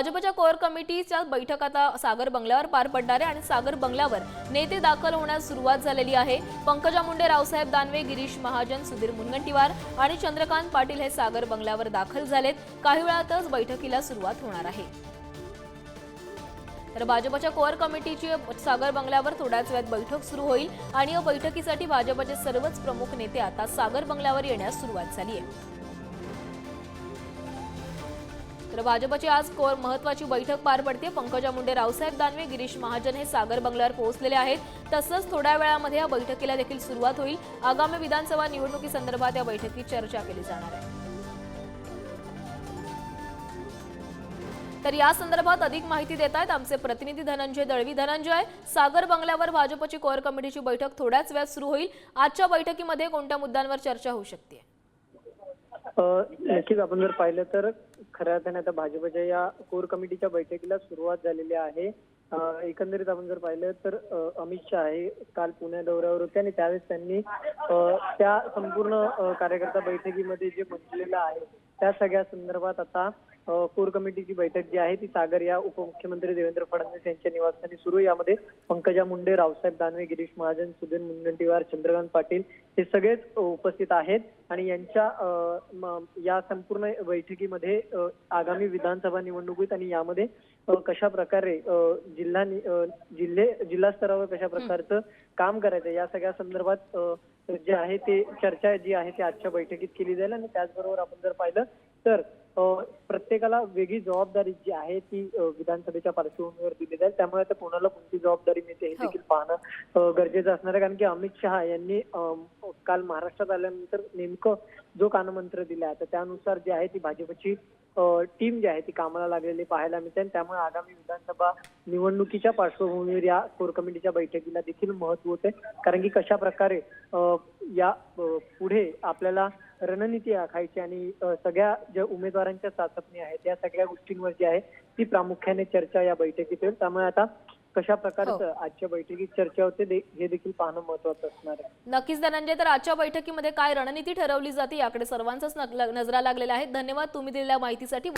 भाजपच्या कोअर कमिटीच्या बैठक आता सागर बंगल्यावर पार पडणार आहे आणि सागर बंगल्यावर नेते दाखल होण्यास सुरुवात झालेली आहे. पंकजा मुंडे रावसाहेब दानवे गिरीश महाजन सुधीर मुनगंटीवार आणि चंद्रकांत पाटील हे सागर बंगल्यावर दाखल झालेत. काही वेळातच बैठकीला सुरुवात होणार आहे. तर भाजपच्या कोअर कमिटीची सागर बंगल्यावर थोड्याच वेळात बैठक सुरू होईल आणि या बैठकीसाठी भाजपचे सर्वच प्रमुख नेते आता सागर बंगल्यावर येण्यास सुरुवात झाली आहे. तर भाजपची आज कोर महत्वाची बैठक पार पडते. पंकजा मुंडे रावसाहेब दानवे गिरीश महाजन हे सागर बंगल्यावर पोहोचलेले आहेत. तसंच थोड्या वेळामध्ये या बैठकीला देखील सुरुवात होईल. आगामी विधानसभा निवडणुकीसंदर्भात या बैठकीत चर्चा केली जाणार आहे. तर या संदर्भात अधिक माहिती देत आहेत आमचे प्रतिनिधी धनंजय दळवी धनंजय. सागर बंगल्यावर भाजपची कोअर कमिटीची बैठक थोड्याच वेळात सुरू होईल. आजच्या बैठकीमध्ये कोणत्या मुद्द्यांवर चर्चा होऊ शकते? नक्कीच आपण जर पाहिलं तर खऱ्या अर्थाने आता भाजपच्या या कोर कमिटीच्या बैठकीला सुरुवात झालेली आहे. एकंदरीत आपण जर पाहिलं तर अमित शहा हे काल पुण्या दौऱ्यावर होते आणि त्यावेळेस त्यांनी त्या संपूर्ण कार्यकर्ता बैठकीमध्ये जे म्हटलेलं आहे त्या सगळ्या संदर्भात आता कोर कमिटीची बैठक जी आहे ती सागर या उपमुख्यमंत्री देवेंद्र फडणवीस यांच्या निवासस्थानी सुरू यामध्ये पंकजा मुंडे रावसाहेब दानवे गिरीश महाजन सुधीर मुनगंटीवार चंद्रकांत पाटील हे सगळेच उपस्थित आहेत. आणि यांच्या या संपूर्ण बैठकीमध्ये आगामी विधानसभा निवडणुकीत आणि यामध्ये कशा प्रकारे जिल्हा जिल्हे जिल्हा स्तरावर कशा प्रकारचं काम करायचं या सगळ्या संदर्भात जे आहे ते चर्चा जी आहे ती आजच्या बैठकीत केली जाईल. आणि त्याचबरोबर आपण जर पाहिलं तर प्रत्येकाला वेगळी जबाबदारी जी आहे ती विधानसभेच्या पार्श्वभूमीवर दिली जाईल त्यामुळे आता कोणाला कोणती जबाबदारी मिळते हे हो. देखील पाहणं गरजेचं असणार आहे कारण की अमित शहा यांनी काल महाराष्ट्रात आल्यानंतर नेमकं जो कानमंत्र दिला तर त्यानुसार जी आहे ती भाजपची टीम जी आहे ती कामाला लागलेली पाहायला मिळते. आणि त्यामुळे आगामी विधानसभा निवडणुकीच्या पार्श्वभूमीवर या कोर कमिटीच्या बैठकीला देखील महत्त्व होते. कारण की कशा प्रकारे या पुढे आपल्याला रणनीती आखायची आणि सगळ्या ज्या उमेदवारांच्या चाचपणी आहेत त्या सगळ्या गोष्टींवर जी आहे ती प्रामुख्याने चर्चा या बैठकीत होईल. त्यामुळे आता कशा प्रकारचं आजच्या बैठकीत चर्चा होते दे- हे देखील पाहणं महत्वाचं असणार आहे. नक्कीच धनंजय तर आजच्या बैठकीमध्ये काय रणनीती ठरवली जाते याकडे सर्वांचाच नजरा लागलेला आहे धन्यवाद तुम्ही दिलेल्या माहितीसाठी.